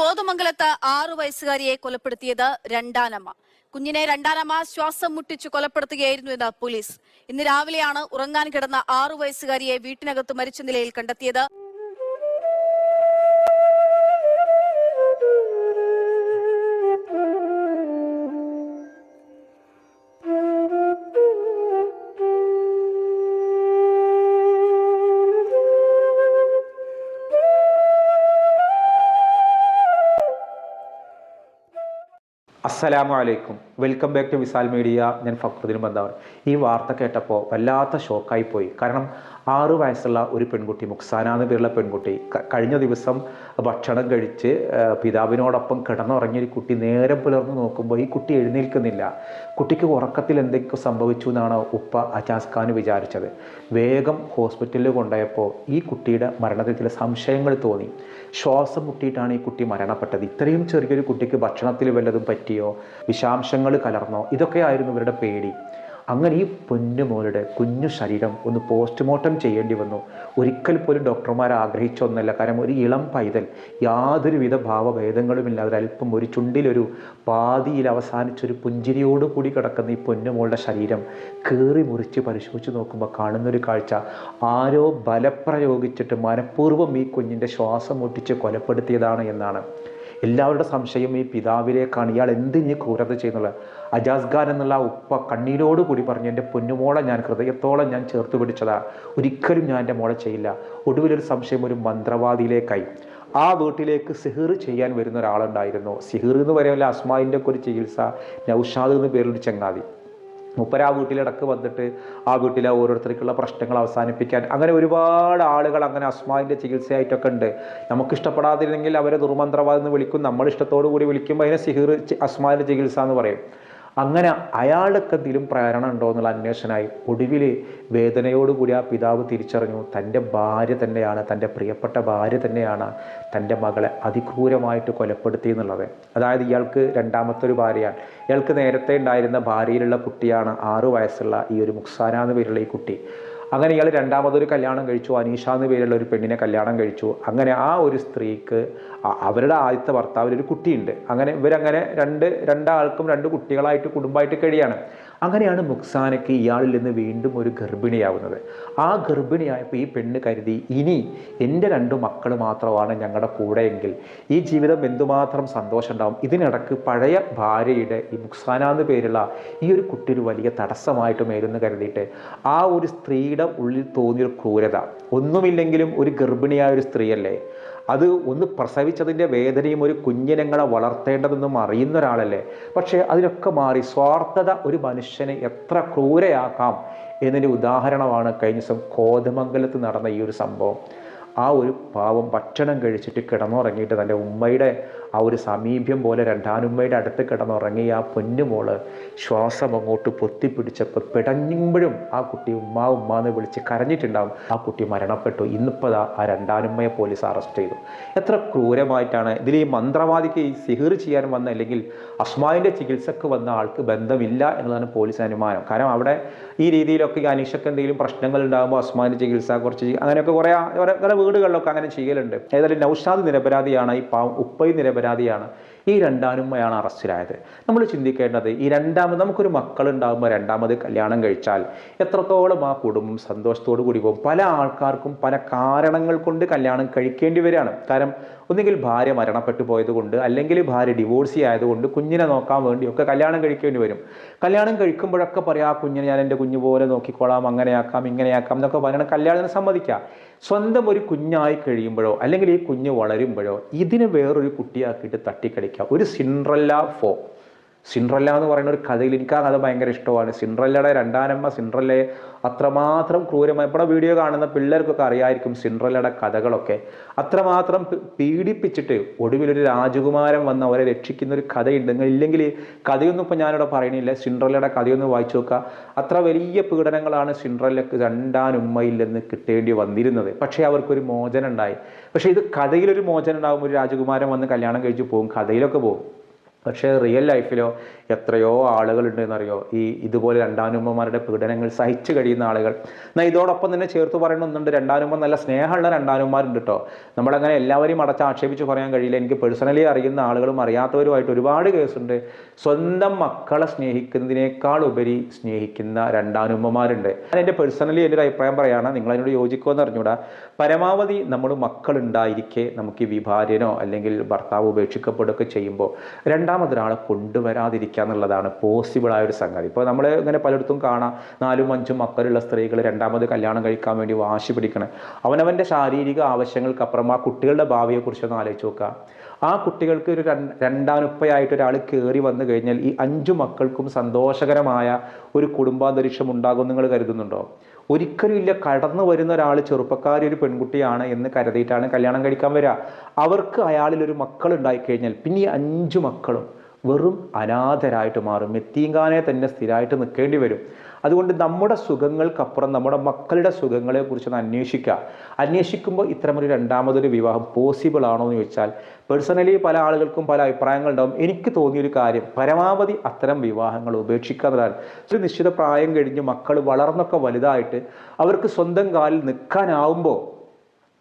കോതമംഗലത്ത് ആറു വയസ്സുകാരിയെ കൊലപ്പെടുത്തിയത് രണ്ടാനമ്മ. കുഞ്ഞിനെ രണ്ടാനമ്മ ശ്വാസം മുട്ടിച്ച് കൊലപ്പെടുത്തുകയായിരുന്നു എന്ന് പോലീസ്. ഇന്ന് രാവിലെയാണ് ഉറങ്ങാൻ കിടന്ന ആറു വയസ്സുകാരിയെ വീട്ടിനകത്ത് മരിച്ച നിലയിൽ കണ്ടെത്തിയത് അസ്സലാമു അലൈക്കും. Welcome back to Vishal media ഞാൻ ഫക്രുദ്ദീൻ ബന്ധാവൻ ഈ വാർത്ത കേട്ടപ്പോൾ വല്ലാത്ത ഷോക്കായി പോയി. കാരണം ആറു വയസ്സുള്ള ഒരു പെൺകുട്ടി മുക്സാന എന്ന പേരുള്ള പെൺകുട്ടി കഴിഞ്ഞ ദിവസം ഭക്ഷണം കഴിച്ച് പിതാവിനോടൊപ്പം കിടന്നുറങ്ങിയ ഒരു കുട്ടി നേരം പുലർന്ന് നോക്കുമ്പോൾ ഈ കുട്ടി എഴുന്നേൽക്കുന്നില്ല. കുട്ടിക്ക് ഉറക്കത്തിൽ എന്തൊക്കെ സംഭവിച്ചു എന്നാണ് ഉപ്പ അജാസ് ഖാൻ വിചാരിച്ചത്. വേഗം ഹോസ്പിറ്റലിൽ കൊണ്ടുപോയപ്പോൾ ഈ കുട്ടിയുടെ മരണത്തിൽ ചില സംശയങ്ങൾ തോന്നി. ശ്വാസം മുട്ടിയിട്ടാണ് ഈ കുട്ടി മരണപ്പെട്ടത്. ഇത്രയും ചെറിയൊരു കുട്ടിക്ക് ഭക്ഷണത്തിൽ വല്ലതും പറ്റിയോ? വിഷാംശങ്ങൾ കലർന്നോ ഇതൊക്കെയായിരുന്നു ഇവരുടെ പേടി. അങ്ങനെ ഈ പൊന്നുമോളുടെ കുഞ്ഞു ശരീരം ഒന്ന് പോസ്റ്റ്മോർട്ടം ചെയ്യേണ്ടി വന്നു. ഒരിക്കൽ പോലും ഡോക്ടർമാർ ആഗ്രഹിച്ചൊന്നല്ല. കാരണം ഒരു ഇളം പൈതൽ യാതൊരുവിധ ഭാവഭേദങ്ങളുമില്ലാതെ അല്പം ഒരു ചുണ്ടിലൊരു പാതിയിൽ അവസാനിച്ചൊരു പുഞ്ചിരിയോട് കൂടി കിടക്കുന്ന ഈ പൊന്നുമോളുടെ ശരീരം കീറി മുറിച്ച് പരിശോധിച്ച് നോക്കുമ്പോൾ കാണുന്നൊരു കാഴ്ച. ആരോ ബലപ്രയോഗിച്ചിട്ട് മനഃപൂർവം ഈ കുഞ്ഞിന്റെ ശ്വാസം മുട്ടിച്ച് കൊലപ്പെടുത്തിയതാണ് എന്നാണ്. എല്ലാവരുടെ സംശയം ഈ പിതാവിലേക്കാണ്. ഇയാൾ എന്ത് ഇനി ക്രൂരത ചെയ്യുന്നുള്ള അജാസ് ഖാൻ എന്നുള്ള ഉപ്പ കണ്ണീരോട് കൂടി പറഞ്ഞു എന്റെ പൊന്നുമോളെ ഞാൻ ഹൃദയത്തോളം ഞാൻ ചേർത്ത് പിടിച്ചതാ. ഒരിക്കലും ഞാൻ എന്റെ മോളെ ചെയ്യില്ല. ഒടുവിലൊരു സംശയം ഒരു മന്ത്രവാദിയിലേക്കായി. ആ വീട്ടിലേക്ക് സിഹിർ ചെയ്യാൻ വരുന്ന ഒരാളുണ്ടായിരുന്നു. സിഹിർ എന്ന് പറയുമ്പോൾ അസ്മായിന്റെ ഒക്കെ ഒരു ചികിത്സ നൗഷാദ് എന്ന് ഒരു ചങ്ങാതി. മുപ്പര ആ വീട്ടിലിടക്ക് വന്നിട്ട് ആ വീട്ടിലെ ഓരോരുത്തർക്കുള്ള പ്രശ്നങ്ങൾ അവസാനിപ്പിക്കാൻ. അങ്ങനെ ഒരുപാട് ആളുകൾ അങ്ങനെ അസ്മാവിന്റെ ചികിത്സയായിട്ടൊക്കെ ഉണ്ട്. നമുക്ക് ഇഷ്ടപ്പെടാതിരുന്നെങ്കിൽ അവരെ ദുർമന്ത്രവാദം എന്ന് വിളിക്കും. നമ്മൾ ഇഷ്ടത്തോടു കൂടി വിളിക്കുമ്പോൾ അതിനെ സിഹിർ അസ്മാവിന്റെ ചികിത്സ എന്ന് പറയും. അങ്ങനെ അയാൾക്ക് എന്തെങ്കിലും പ്രേരണ ഉണ്ടോ എന്നുള്ള അന്വേഷണമായി ഒടുവിൽ വേദനയോടുകൂടി ആ പിതാവ് തിരിച്ചറിഞ്ഞു. തന്റെ ഭാര്യ തന്നെയാണ് തന്റെ പ്രിയപ്പെട്ട ഭാര്യ തന്നെയാണ് തന്റെ മകളെ അതിക്രൂരമായിട്ട് കൊലപ്പെടുത്തി എന്നുള്ളത്. അതായത് ഇയാൾക്ക് രണ്ടാമത്തെ ഒരു ഭാര്യയാണ്. ഇയാൾക്ക് നേരത്തെ ഉണ്ടായിരുന്ന ഭാര്യയിലുള്ള കുട്ടിയാണ് ആറു വയസ്സുള്ള ഈ ഒരു മുക്സാന എന്ന് പേരുള്ള ഈ കുട്ടി. അങ്ങനെ ഇയാൾ രണ്ടാമതൊരു കല്യാണം കഴിച്ചു. അനീഷ എന്ന് പേരുള്ള ഒരു പെണ്ണിനെ കല്യാണം കഴിച്ചു. അങ്ങനെ ആ ഒരു സ്ത്രീക്ക് അവരുടെ ആദ്യത്തെ ഭർത്താവിൽ ഒരു കുട്ടിയുണ്ട്. അങ്ങനെ ഇവരങ്ങനെ രണ്ട് രണ്ടാൾക്കും രണ്ട് കുട്ടികളായിട്ട് കുടുംബമായിട്ട് കഴിയാണ്. അങ്ങനെയാണ് മുക്സാനയ്ക്ക് ഇയാളിൽ നിന്ന് വീണ്ടും ഒരു ഗർഭിണിയാവുന്നത്. ആ ഗർഭിണിയായപ്പോൾ ഈ പെണ്ണ് കരുതി ഇനി എന്റെ രണ്ട് മക്കൾ മാത്രമാണ് ഞങ്ങളുടെ കൂടെയെങ്കിൽ ഈ ജീവിതം എന്തുമാത്രം സന്തോഷം ഉണ്ടാവും ഇതിനിടക്ക് പഴയ ഭാര്യയുടെ ഈ മുക്സാന എന്ന് പേരുള്ള ഈ ഒരു കുട്ടി ഒരു വലിയ തടസ്സമായിട്ട് മേലെന്ന് കരുതിയിട്ട് ആ ഒരു സ്ത്രീയുടെ ഉള്ളിൽ തോന്നിയൊരു ക്രൂരത. ഒന്നുമില്ലെങ്കിലും ഒരു ഗർഭിണിയായ ഒരു സ്ത്രീയല്ലേ? അത് ഒന്ന് പ്രസവിച്ചതിന്റെ വേദനയും ഒരു കുഞ്ഞിനങ്ങളെ വളർത്തേണ്ടതെന്നും അറിയുന്ന ഒരാളല്ലേ? പക്ഷേ അതിനൊക്കെ മാറി സ്വാർത്ഥത ഒരു മനുഷ്യനെ എത്ര ക്രൂരയാക്കാം എന്നതിന്റെ ഉദാഹരണമാണ് കഴിഞ്ഞ ദിവസം കോതമംഗലത്ത് നടന്ന ഈ ഒരു സംഭവം. ആ ഒരു പാവം ഭക്ഷണം കഴിച്ചിട്ട് കിടന്നുറങ്ങിയിട്ട് തന്റെ ഉമ്മയുടെ ആ ഒരു സമീപ്യം പോലെ രണ്ടാനുമ്മയുടെ അടുത്ത് കിടന്നുറങ്ങി ആ പൊന്നുമോൾ ശ്വാസം അങ്ങോട്ട് പൊത്തിപ്പിടിച്ചപ്പോൾ പിടഞ്ഞുമ്പോഴും ആ കുട്ടി ഉമ്മ ഉമ്മ എന്ന് വിളിച്ച് കരഞ്ഞിട്ടുണ്ടാവും. ആ കുട്ടി മരണപ്പെട്ടു. ഇന്നിപ്പോൾ ആ രണ്ടാനുമ്മയെ പോലീസ് അറസ്റ്റ് ചെയ്തു. എത്ര ക്രൂരമായിട്ടാണ് ഇതിൽ ഈ മന്ത്രവാദിക്ക് ഈ സിഹിർ ചെയ്യാൻ വന്ന അല്ലെങ്കിൽ അസ്മാവിന്റെ ചികിത്സക്ക് വന്ന ആൾക്ക് ബന്ധമില്ല എന്നതാണ് പോലീസ് അനുമാനം. കാരണം അവിടെ ഈ രീതിയിലൊക്കെ അനീഷക്ക് എന്തെങ്കിലും പ്രശ്നങ്ങൾ ഉണ്ടാകുമ്പോൾ അസ്മാവിന്റെ ചികിത്സ കുറച്ച് അങ്ങനെയൊക്കെ കുറേ കുറേ വീടുകളിലൊക്കെ അങ്ങനെ ചെയ്യലുണ്ട്. ഏതായാലും നൗഷാദ് നിരപരാധിയാണ്. ഈ പാവം ഉപ്പയും നിരപരാധിയാണ് ഈ രണ്ടാനുമ്മയാണ് അറസ്റ്റിലായത്. നമ്മൾ ചിന്തിക്കേണ്ടത് ഈ രണ്ടാമത് നമുക്കൊരു മക്കളുണ്ടാകുമ്പോൾ രണ്ടാമത് കല്യാണം കഴിച്ചാൽ എത്രത്തോളം ആ കുടുംബം സന്തോഷത്തോടു കൂടി പോകും. പല ആൾക്കാർക്കും പല കാരണങ്ങൾ കൊണ്ട് കല്യാണം കഴിക്കേണ്ടി വരികയാണ്. കാരണം ഒന്നുകിൽ ഭാര്യ മരണപ്പെട്ടു പോയതുകൊണ്ട് അല്ലെങ്കിൽ ഭാര്യ ഡിവോഴ്സി ആയതുകൊണ്ട് കുഞ്ഞിനെ നോക്കാൻ വേണ്ടിയൊക്കെ കല്യാണം കഴിക്കേണ്ടി വരും. കല്യാണം കഴിക്കുമ്പോഴൊക്കെ പറയാം ആ കുഞ്ഞിനെ ഞാൻ എന്റെ കുഞ്ഞു പോലെ നോക്കിക്കോളാം അങ്ങനെയാക്കാം ഇങ്ങനെയാക്കാം എന്നൊക്കെ പറയണം. കല്യാണത്തിന് സമ്മതിക്കാം. സ്വന്തം ഒരു കുഞ്ഞായി കഴിയുമ്പോഴോ അല്ലെങ്കിൽ ഈ കുഞ്ഞ് വളരുമ്പോഴോ ഇതിന് വേറൊരു കുട്ടിയാക്കിയിട്ട് തട്ടിക്കളിക്കാം ഒരു സിൻഡ്രല്ല ഫോ സിൻഡ്രല്ല എന്ന് പറയുന്ന ഒരു കഥയിൽ എനിക്ക് ആ കഥ ഭയങ്കര ഇഷ്ടമാണ്. സിൻഡ്രല്ലയുടെ രണ്ടാനമ്മ സിൻഡ്രല്ലയെ അത്രമാത്രം ക്രൂരമായി ഇവിടെ വീഡിയോ കാണുന്ന പിള്ളേർക്കൊക്കെ അറിയായിരിക്കും സിൻഡ്രല്ലയുടെ കഥകളൊക്കെ. അത്രമാത്രം പീഡിപ്പിച്ചിട്ട് ഒടുവിലൊരു രാജകുമാരൻ വന്ന് അവരെ രക്ഷിക്കുന്ന ഒരു കഥയുണ്ട്. നിങ്ങൾ ഇല്ലെങ്കിൽ കഥയൊന്നും ഇപ്പോൾ ഞാനിവിടെ പറയണില്ല സിൻഡ്രല്ലയുടെ കഥയൊന്ന് വായിച്ചു നോക്കുക. അത്ര വലിയ പീഡനങ്ങളാണ് സിൻഡ്രല്ലക്ക് രണ്ടാനുമ്മയിൽ നിന്ന് കിട്ടേണ്ടി വന്നിരുന്നത്. പക്ഷേ അവർക്കൊരു മോചനം ഉണ്ടായി. പക്ഷേ ഇത് കഥയിലൊരു മോചനം ഉണ്ടാകുമ്പോൾ ഒരു രാജകുമാരൻ വന്ന് കല്യാണം കഴിച്ച് പോകും കഥയിലൊക്കെ പോകും പക്ഷേ റിയൽ ലൈഫിലോ എത്രയോ ആളുകളുണ്ടെന്നറിയോ? ഈ ഇതുപോലെ രണ്ടാനുമ്മമാരുടെ പീഡനങ്ങൾ സഹിച്ചു കഴിയുന്ന ആളുകൾ. എന്നാൽ ഇതോടൊപ്പം തന്നെ ചേർത്ത് പറയണമെന്നുണ്ട് രണ്ടാനുമ്മ നല്ല സ്നേഹമുള്ള രണ്ടാനുമ്മമാരുണ്ട് കേട്ടോ നമ്മളങ്ങനെ എല്ലാവരെയും അടച്ച് ആക്ഷേപിച്ച് പറയാൻ കഴിയില്ല. എനിക്ക് പേഴ്സണലി അറിയുന്ന ആളുകളും അറിയാത്തവരുമായിട്ട് ഒരുപാട് കേസുണ്ട് സ്വന്തം മക്കളെ സ്നേഹിക്കുന്നതിനേക്കാൾ ഉപരി സ്നേഹിക്കുന്ന രണ്ടാനുമ്മമാരുണ്ട്. ഞാൻ എന്റെ പേഴ്സണലി എന്റെ ഒരു അഭിപ്രായം പറയുകയാണ് നിങ്ങൾ അതിനോട് യോജിക്കുമെന്ന് അറിഞ്ഞൂടാ. പരമാവധി നമ്മൾ മക്കളുണ്ടായിരിക്കെ നമുക്ക് ഈ വിഭാര്യനോ അല്ലെങ്കിൽ ഭർത്താവ് ഉപേക്ഷിക്കപ്പെടുകയൊക്കെ ചെയ്യുമ്പോൾ രണ്ടാമതൊരാളെ കൊണ്ടുവരാതിരിക്കുക എന്നുള്ളതാണ് പോസിബിളായ ഒരു സംഗതി. ഇപ്പോൾ നമ്മൾ ഇങ്ങനെ പലയിടത്തും കാണാം നാലും അഞ്ചും മക്കളുള്ള സ്ത്രീകൾ രണ്ടാമത് കല്യാണം കഴിക്കാൻ വേണ്ടി വാശി പിടിക്കണം. അവനവന്റെ ശാരീരിക ആവശ്യങ്ങൾക്കപ്പുറം ആ കുട്ടികളുടെ ഭാവിയെക്കുറിച്ചൊന്ന് ആലോചിച്ച് നോക്കുക. ആ കുട്ടികൾക്ക് ഒരു രണ്ടാനുപ്പയായിട്ട് ഒരാൾ കയറി വന്നു കഴിഞ്ഞാൽ ഈ അഞ്ചു മക്കൾക്കും സന്തോഷകരമായ ഒരു കുടുംബാന്തരീക്ഷം ഉണ്ടാകും നിങ്ങൾ കരുതുന്നുണ്ടോ? ഒരിക്കലും ഇല്ല കടന്നു വരുന്ന ഒരാൾ ചെറുപ്പക്കാരി ഒരു പെൺകുട്ടിയാണ് എന്ന് കരുതിയിട്ടാണ് കല്യാണം കഴിക്കാൻ വരിക. അവർക്ക് അയാളിൽ ഒരു മക്കൾ ഉണ്ടായിക്കഴിഞ്ഞാൽ പിന്നെ ഈ അഞ്ചു മക്കളും വെറും അനാഥരായിട്ട് മാറും. എത്തീങ്കാനെ തന്നെ സ്ഥിരമായിട്ട് നിൽക്കേണ്ടി വരും. അതുകൊണ്ട് നമ്മുടെ സുഖങ്ങൾക്കപ്പുറം നമ്മുടെ മക്കളുടെ സുഖങ്ങളെക്കുറിച്ച് കുറിച്ചൊന്ന് അന്വേഷിക്കുക. അന്വേഷിക്കുമ്പോൾ ഇത്തരമൊരു രണ്ടാമതൊരു വിവാഹം പോസിബിൾ ആണോ എന്ന് ചോദിച്ചാൽ പേഴ്സണലി പല ആളുകൾക്കും പല അഭിപ്രായങ്ങളുണ്ടാവും. എനിക്ക് തോന്നിയൊരു കാര്യം പരമാവധി അത്തരം വിവാഹങ്ങൾ ഉപേക്ഷിക്കാത്തതാണ് ഒരു നിശ്ചിത പ്രായം കഴിഞ്ഞ് മക്കൾ വളർന്നൊക്കെ വലുതായിട്ട് അവർക്ക് സ്വന്തം കാലിൽ നിൽക്കാനാവുമ്പോൾ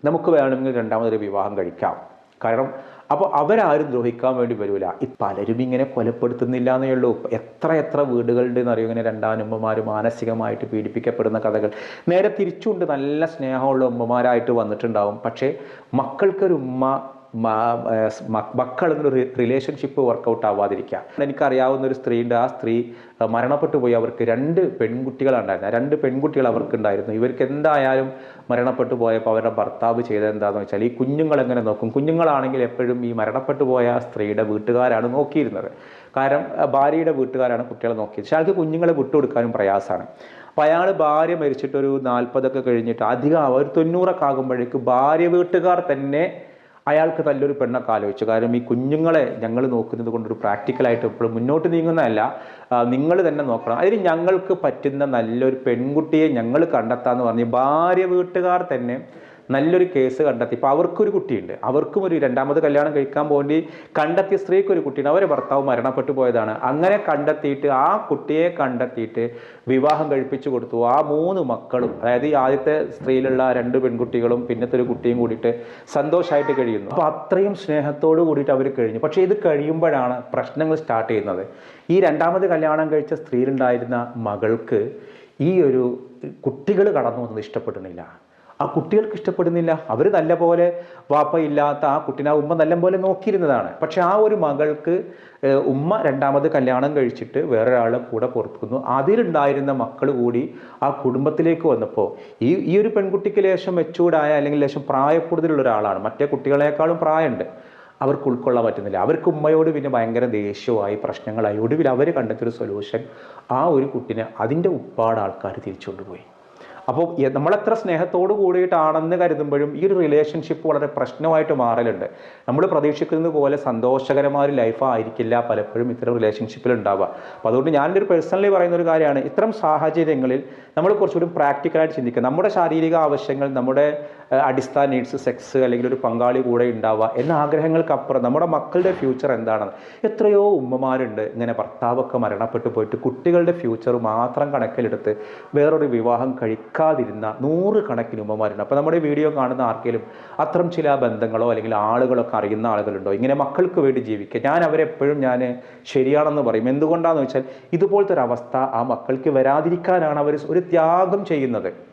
നമുക്ക് വേണമെങ്കിൽ രണ്ടാമതൊരു വിവാഹം കഴിക്കാം. കാരണം അപ്പോൾ അവരാരും ദ്രോഹിക്കാൻ വേണ്ടി വരില്ല ഈ പലരും ഇങ്ങനെ കൊലപ്പെടുത്തുന്നില്ല എന്നേ ഉള്ളൂ. എത്ര എത്ര വീടുകളുടെ എന്നറിയോ ഇങ്ങനെ രണ്ടാനുമ്മമാർ മാനസികമായിട്ട് പീഡിപ്പിക്കപ്പെടുന്ന കഥകൾ. നേരെ തിരിച്ചുകൊണ്ട് നല്ല സ്നേഹമുള്ള ഉമ്മമാരായിട്ട് വന്നിട്ടുണ്ടാവും. പക്ഷേ മക്കൾക്കൊരു ഉമ്മ മക്കൾ എന്നൊരു റിലേഷൻഷിപ്പ് വർക്കൗട്ട് ആവാതിരിക്കുക. എനിക്കറിയാവുന്ന ഒരു സ്ത്രീ ഉണ്ട് ആ സ്ത്രീ മരണപ്പെട്ടു പോയി അവർക്ക് രണ്ട് പെൺകുട്ടികളുണ്ടായിരുന്നു രണ്ട് പെൺകുട്ടികൾ അവർക്കുണ്ടായിരുന്നു. ഇവർക്ക് എന്തായാലും മരണപ്പെട്ടു പോയപ്പോൾ അവരുടെ ഭർത്താവ് ചെയ്തത് എന്താണെന്ന് വെച്ചാൽ ഈ കുഞ്ഞുങ്ങൾ എങ്ങനെ നോക്കും? കുഞ്ഞുങ്ങളാണെങ്കിൽ എപ്പോഴും ഈ മരണപ്പെട്ടു പോയ സ്ത്രീയുടെ വീട്ടുകാരാണ് നോക്കിയിരുന്നത്. കാരണം ഭാര്യയുടെ വീട്ടുകാരാണ് കുട്ടികളെ നോക്കിയത്. പക്ഷേ അയാൾക്ക് കുഞ്ഞുങ്ങളെ വിട്ടുകൊടുക്കാനും പ്രയാസമാണ്. അപ്പോൾ അയാൾ ഭാര്യ മരിച്ചിട്ടൊരു നാൽപ്പതൊക്കെ കഴിഞ്ഞിട്ട് അധികം ഒരു തൊണ്ണൂറൊക്കെ ആകുമ്പോഴേക്കും ഭാര്യ വീട്ടുകാർ തന്നെ അയാൾക്ക് നല്ലൊരു പെണ്ണൊക്കെ ആലോചിച്ചു. കാരണം ഈ കുഞ്ഞുങ്ങളെ ഞങ്ങൾ നോക്കുന്നത് കൊണ്ടൊരു പ്രാക്ടിക്കലായിട്ട് എപ്പോഴും മുന്നോട്ട് നീങ്ങുന്നതല്ല. നിങ്ങൾ തന്നെ നോക്കണം. അതിന് ഞങ്ങൾക്ക് പറ്റുന്ന നല്ലൊരു പെൺകുട്ടിയെ ഞങ്ങൾ കണ്ടെത്താന്ന് പറഞ്ഞ് ഭാര്യ വീട്ടുകാർ തന്നെ നല്ലൊരു കേസ് കണ്ടെത്തി. ഇപ്പോൾ അവർക്കൊരു കുട്ടിയുണ്ട്. അവർക്കും ഒരു രണ്ടാമത് കല്യാണം കഴിക്കാൻ വേണ്ടി കണ്ടെത്തിയ സ്ത്രീക്ക് ഒരു കുട്ടിയുണ്ട്. അവരെ ഭർത്താവ് മരണപ്പെട്ടു പോയതാണ്. അങ്ങനെ കണ്ടെത്തിയിട്ട് ആ കുട്ടിയെ കണ്ടെത്തിയിട്ട് വിവാഹം കഴിപ്പിച്ചു കൊടുത്തു. ആ മൂന്ന് മക്കളും അതായത് ഈ ആദ്യത്തെ സ്ത്രീയിലുള്ള രണ്ട് പെൺകുട്ടികളും പിന്നത്തെ ഒരു കുട്ടിയും കൂടിയിട്ട് സന്തോഷമായിട്ട് കഴിയുന്നു. അപ്പോൾ അത്രയും സ്നേഹത്തോട് കൂടിയിട്ട് അവർ കഴിഞ്ഞു. പക്ഷേ ഇത് കഴിയുമ്പോഴാണ് പ്രശ്നങ്ങൾ സ്റ്റാർട്ട് ചെയ്യുന്നത്. ഈ രണ്ടാമത് കല്യാണം കഴിച്ച സ്ത്രീയിലുണ്ടായിരുന്ന മകൾക്ക് ഈ ഒരു കുട്ടികൾ കടന്നു വന്നത് ഇഷ്ടപ്പെടുന്നില്ല ആ കുട്ടികൾക്ക് ഇഷ്ടപ്പെടുന്നില്ല. അവർ നല്ല പോലെ വാപ്പയില്ലാത്ത ആ കുട്ടിനെ ഉമ്മ നല്ലപോലെ നോക്കിയിരുന്നതാണ്. പക്ഷെ ആ ഒരു മകൾക്ക് ഉമ്മ രണ്ടാമത് കല്യാണം കഴിച്ചിട്ട് വേറൊരാളെ കൂടെ പുറത്തുന്നു അതിലുണ്ടായിരുന്ന മക്കൾ കൂടി ആ കുടുംബത്തിലേക്ക് വന്നപ്പോൾ ഈ ഈ ഒരു പെൺകുട്ടിക്ക് ലേശം മെച്ചൂർഡായ അല്ലെങ്കിൽ ലേശം പ്രായക്കൂടുതലുള്ള ഒരാളാണ്. മറ്റേ കുട്ടികളെക്കാളും പ്രായമുണ്ട്. അവർക്ക് ഉൾക്കൊള്ളാൻ പറ്റുന്നില്ല. അവർക്ക് ഉമ്മയോട് പിന്നെ ഭയങ്കര ദേഷ്യമായി പ്രശ്നങ്ങളായി. ഒടുവിൽ അവർ കണ്ടെത്തിയൊരു സൊല്യൂഷൻ ആ ഒരു കുട്ടിനെ അതിന്റെ ഉപ്പാട് ആൾക്കാർ തിരിച്ചുകൊണ്ടുപോയി അപ്പോൾ നമ്മളെത്ര സ്നേഹത്തോട് കൂടിയിട്ടാണെന്ന് കരുതുമ്പോഴും ഈ ഒരു റിലേഷൻഷിപ്പ് വളരെ പ്രശ്നമായിട്ട് മാറലുണ്ട്. നമ്മൾ പ്രതീക്ഷിക്കുന്നത് പോലെ സന്തോഷകരമായ ഒരു ലൈഫ് ആയിരിക്കില്ല പലപ്പോഴും ഇത്തരം റിലേഷൻഷിപ്പിൽ ഉണ്ടാവുക. അപ്പോൾ അതുകൊണ്ട് ഞാനൊരു പേഴ്സണലി പറയുന്ന ഒരു കാര്യമാണ് ഇത്തരം സാഹചര്യങ്ങളിൽ നമ്മൾ കുറച്ചുകൂടി പ്രാക്ടിക്കലായിട്ട് ചിന്തിക്കുക. നമ്മുടെ ശാരീരിക ആവശ്യങ്ങൾ നമ്മുടെ അടിസ്ഥാന നീഡ്സ് സെക്സ് അല്ലെങ്കിൽ ഒരു പങ്കാളി കൂടെ ഉണ്ടാവുക എന്ന ആഗ്രഹങ്ങൾക്കപ്പുറം നമ്മുടെ മക്കളുടെ ഫ്യൂച്ചർ എന്താണെന്ന് എത്രയോ ഉമ്മമാരുണ്ട്. ഇങ്ങനെ ഭർത്താവൊക്കെ മരണപ്പെട്ടു പോയിട്ട് കുട്ടികളുടെ ഫ്യൂച്ചർ മാത്രം കണക്കിലെടുത്ത് വേറൊരു വിവാഹം കഴിക്കാതിരുന്ന നൂറ് കണക്കിന് ഉമ്മമാരുണ്ട്. അപ്പോൾ നമ്മുടെ വീഡിയോ കാണുന്ന ആർക്കെങ്കിലും അത്തരം ചില ബന്ധങ്ങളോ അല്ലെങ്കിൽ ആളുകളൊക്കെ അറിയുന്ന ആളുകളുണ്ടോ? ഇങ്ങനെ മക്കൾക്ക് വേണ്ടി ജീവിക്കുക ഞാൻ അവരെപ്പോഴും ഞാൻ ശരിയാണെന്ന് പറയും. എന്തുകൊണ്ടാണെന്ന് വെച്ചാൽ ഇതുപോലത്തെ ഒരു അവസ്ഥ ആ മക്കൾക്ക് വരാതിരിക്കാനാണ് അവർ ഒരു ത്യാഗം ചെയ്യുന്നത്.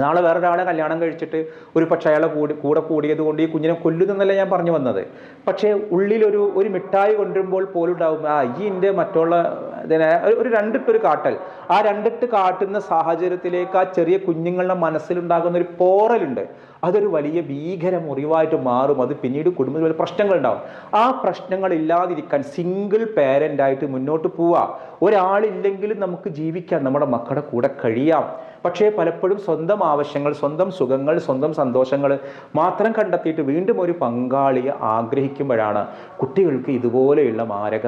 നാളെ വേറൊരാളെ കല്യാണം കഴിച്ചിട്ട് ഒരു പക്ഷേ അയാളെ കൂടി കൂടെ കൂടിയത് കൊണ്ട് ഈ കുഞ്ഞിനെ കൊല്ലുന്നെന്നല്ല ഞാൻ പറഞ്ഞു വന്നത്. പക്ഷേ ഉള്ളിലൊരു ഒരു മിഠായി കൊണ്ടുവരുമ്പോൾ പോലും ഉണ്ടാവും. ആ ഈ എന്റെ മറ്റുള്ള ഇതിനെ ഒരു- രണ്ടിട്ടൊരു കാട്ടൽ. ആ രണ്ടിട്ട് കാട്ടുന്ന സാഹചര്യത്തിലേക്ക് ആ ചെറിയ കുഞ്ഞുങ്ങളുടെ മനസ്സിലുണ്ടാകുന്ന ഒരു പോറലുണ്ട്. അതൊരു വലിയ ഭീകര മുറിവായിട്ട് മാറും. അത് പിന്നീട് കുടുംബത്തിൽ വലിയ പ്രശ്നങ്ങളുണ്ടാവും. ആ പ്രശ്നങ്ങൾ ഇല്ലാതിരിക്കാൻ സിംഗിൾ പേരന്റായിട്ട് മുന്നോട്ട് പോവുക ഒരാളില്ലെങ്കിലും നമുക്ക് ജീവിക്കാം. നമ്മുടെ മക്കളുടെ കൂടെ കഴിയാം. പക്ഷേ പലപ്പോഴും സ്വന്തം ആവശ്യങ്ങൾ സ്വന്തം സുഖങ്ങൾ സ്വന്തം സന്തോഷങ്ങൾ മാത്രം കണ്ടെത്തിയിട്ട് വീണ്ടും ഒരു പങ്കാളിയെ ആഗ്രഹിക്കുമ്പോഴാണ് കുട്ടികൾക്ക് ഇതുപോലെയുള്ള മാരക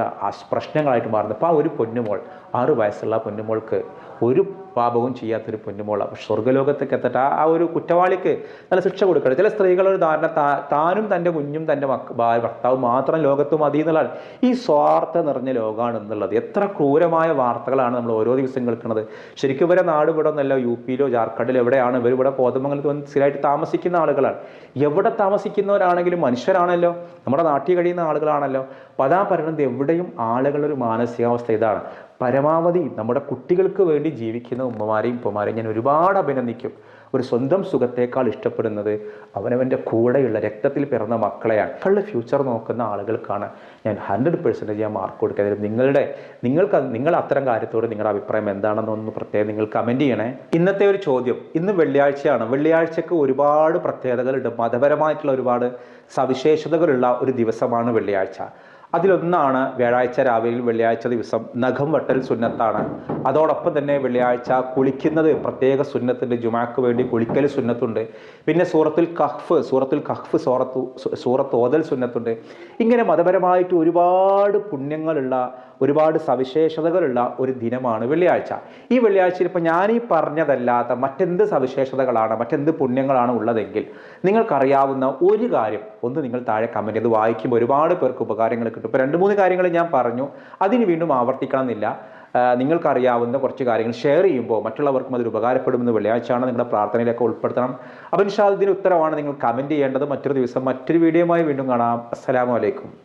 പ്രശ്നങ്ങളായിട്ട് മാറുന്നത്. അപ്പോൾ ആ ഒരു പൊന്നുമോൾ ആറ് വയസ്സുള്ള പൊന്നുമോൾക്ക് ഒരു പാപവും ചെയ്യാത്തൊരു പൊന്നുമോള. സ്വർഗലോകത്തേക്ക് എത്തട്ടെ. ആ- ഒരു കുറ്റവാളിക്ക് നല്ല ശിക്ഷ കൊടുക്കണം. ചില സ്ത്രീകളൊരു ധാരണ താനും തന്റെ കുഞ്ഞും തന്റെ ഭർത്താവും മാത്രം ലോകത്ത് മതി എന്നുള്ളതാണ്. ഈ സ്വാർത്ഥ നിറഞ്ഞ ലോകമാണ് എന്നുള്ളത്. എത്ര ക്രൂരമായ വാർത്തകളാണ് നമ്മൾ ഓരോ ദിവസം കേൾക്കുന്നത്. ശരിക്കും ഇവരെ നാട് ഇവിടെ ഒന്നല്ല. യു പിയിലോ ജാർഖണ്ഡിലോ എവിടെയാണ്? ഇവർ ഇവിടെ കോതമംഗലത്ത് വന്ന് സ്ഥിരമായിട്ട് താമസിക്കുന്ന ആളുകളാണ്. എവിടെ താമസിക്കുന്നവരാണെങ്കിലും മനുഷ്യരാണല്ലോ. നമ്മുടെ നാട്ടിൽ കഴിയുന്ന ആളുകളാണല്ലോ. അപ്പോൾ അതാ പറയുന്നത് എവിടെയും ആളുകളുടെ ഒരു മാനസികാവസ്ഥ ഇതാണ്. പരമാവധി നമ്മുടെ കുട്ടികൾക്ക് വേണ്ടി ജീവിക്കുന്ന ഉമ്മമാരെയും ഉപ്പമാരെയും ഞാൻ ഒരുപാട് അഭിനന്ദിക്കും. ഒരു സ്വന്തം സുഖത്തേക്കാൾ ഇഷ്ടപ്പെടുന്നത് അവനവന്റെ കൂടെയുള്ള രക്തത്തിൽ പിറന്ന മക്കളെയാണ്. മക്കളുടെ ഫ്യൂച്ചർ നോക്കുന്ന ആളുകൾക്കാണ് ഞാൻ ഹൺഡ്രഡ് പെർസെന്റേജ് ഞാൻ മാർക്ക് കൊടുക്കുന്നത് നിങ്ങളുടെ നിങ്ങൾക്ക് നിങ്ങൾ അത്തരം കാര്യത്തോട് നിങ്ങളുടെ അഭിപ്രായം എന്താണെന്നൊന്ന് പ്രത്യേകം നിങ്ങൾ കമന്റ് ചെയ്യണേ. ഇന്നത്തെ ഒരു ചോദ്യം ഇന്ന് വെള്ളിയാഴ്ചയാണ്. വെള്ളിയാഴ്ചക്ക് ഒരുപാട് പ്രത്യേകതകളുണ്ട്. മതപരമായിട്ടുള്ള ഒരുപാട് സവിശേഷതകളുള്ള ഒരു ദിവസമാണ് വെള്ളിയാഴ്ച. അതിലൊന്നാണ് വ്യാഴാഴ്ച രാവിലെ വെള്ളിയാഴ്ച ദിവസം നഖം വെട്ടൽ സുന്നത്താണ്. അതോടൊപ്പം തന്നെ വെള്ളിയാഴ്ച കുളിക്കുന്നത് പ്രത്യേക സുന്നത്തുണ്ട്. ജുമാക്ക് വേണ്ടി കുളിക്കൽ സുന്നത്തുണ്ട്. പിന്നെ സൂറത്തുൽ കഹ്ഫ് സൂറത്തുൽ കഹ്ഫ് സൂറത്ത് സൂറത്ത് ഓതൽ സുന്നത്തുണ്ട്. ഇങ്ങനെ മതപരമായിട്ട് ഒരുപാട് പുണ്യങ്ങളുള്ള ഒരുപാട് സവിശേഷതകളുള്ള ഒരു ദിനമാണ് വെള്ളിയാഴ്ച. ഈ വെള്ളിയാഴ്ചയിൽ ഇപ്പോൾ ഞാൻ ഈ പറഞ്ഞതല്ലാത്ത മറ്റെന്ത് സവിശേഷതകളാണ് മറ്റെന്ത് പുണ്യങ്ങളാണ് ഉള്ളതെങ്കിൽ നിങ്ങൾക്കറിയാവുന്ന ഒരു കാര്യം ഒന്ന് നിങ്ങൾ താഴെ കമന്റ് ചെയ്ത് വായിക്കുമ്പോൾ ഒരുപാട് പേർക്ക് ഉപകാരങ്ങൾ കിട്ടും. ഇപ്പോൾ രണ്ട് മൂന്ന് കാര്യങ്ങൾ ഞാൻ പറഞ്ഞു. അതിന് വീണ്ടും ആവർത്തിക്കണം എന്നില്ല ആ, നിങ്ങൾക്കറിയാവുന്ന കുറച്ച് കാര്യങ്ങൾ ഷെയർ ചെയ്യുമ്പോൾ മറ്റുള്ളവർക്കും അതിൽ ഉപകാരപ്പെടുമെന്ന് വെള്ളിയാഴ്ചയാണ് നിങ്ങളുടെ പ്രാർത്ഥനയിലൊക്കെ ഉൾപ്പെടുത്തണം. അപ്പം ഇൻഷാ ഇതിന് ഉത്തരവാണ് നിങ്ങൾ കമന്റ് ചെയ്യേണ്ടത്. മറ്റൊരു ദിവസം മറ്റൊരു വീഡിയോയുമായി വീണ്ടും കാണാം. അസ്സലാമു അലൈക്കും.